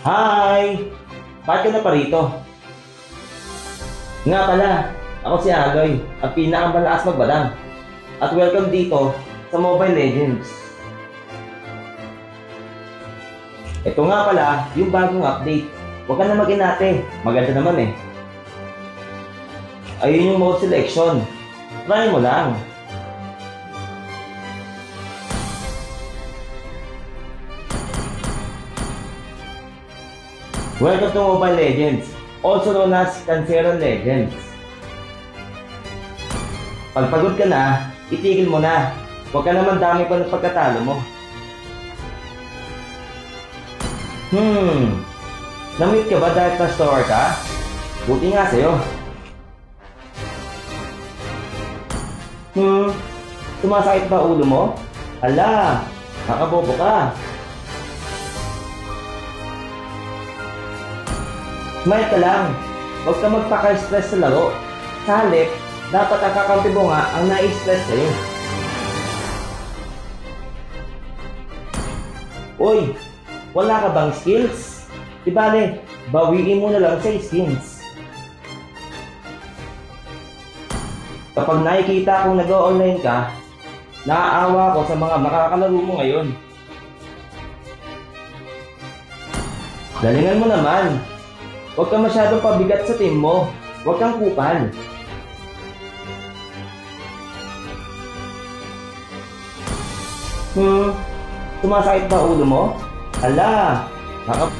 Hi! Bakit ka na pa rito? Nga pala, ako si Aloy, ang pinakamalakas magbalang. At welcome dito sa Mobile Legends. Ito nga pala, yung bagong update. Huwag ka na mag-inate. Maganda naman eh. Ayun yung mode selection. Try mo lang. Welcome to Mobile Legends, also known as Canceron Legends. Pag pagod ka na, itigil mo na. Huwag ka naman dami pa ng pagkatalo mo. Hmm, namit ka ba dahil na-store ka? Buti nga sa'yo. Hmm, sumasakit ba ulo mo? Hala, nakabobo ka. Smile ka lang. Huwag ka magpaka-stress sa laro. Sa halip, dapat ang kakampi mo nga ang nai-stress sa'yo. Uy, wala ka bang skills? Di bawiin mo na lang sa skins. Kapag nakikita kong nag-online ka, naaawa ko sa mga makakalaro mo ngayon. Galingan mo naman. Huwag kang masyadong pabigat sa team mo. Huwag kang kupal. Hmm, sumasakit ba ulo mo? Ala, baka...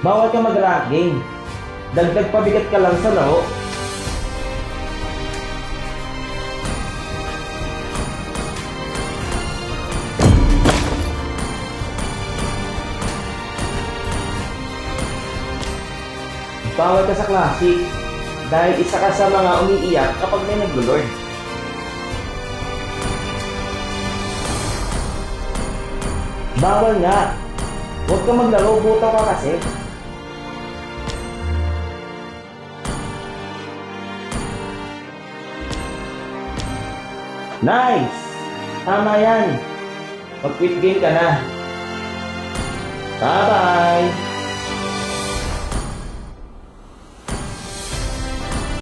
Bawal ka mag-rank game. Dagdag pabigat ka lang sa laro. Bawal ka sa classic dahil isa ka sa mga umiiyak kapag may naglo-lord. Bawal nga. Huwag ka maglaro, buta ka kasi. Nice! Tama yan. Mag-quit game ka na. Bye-bye!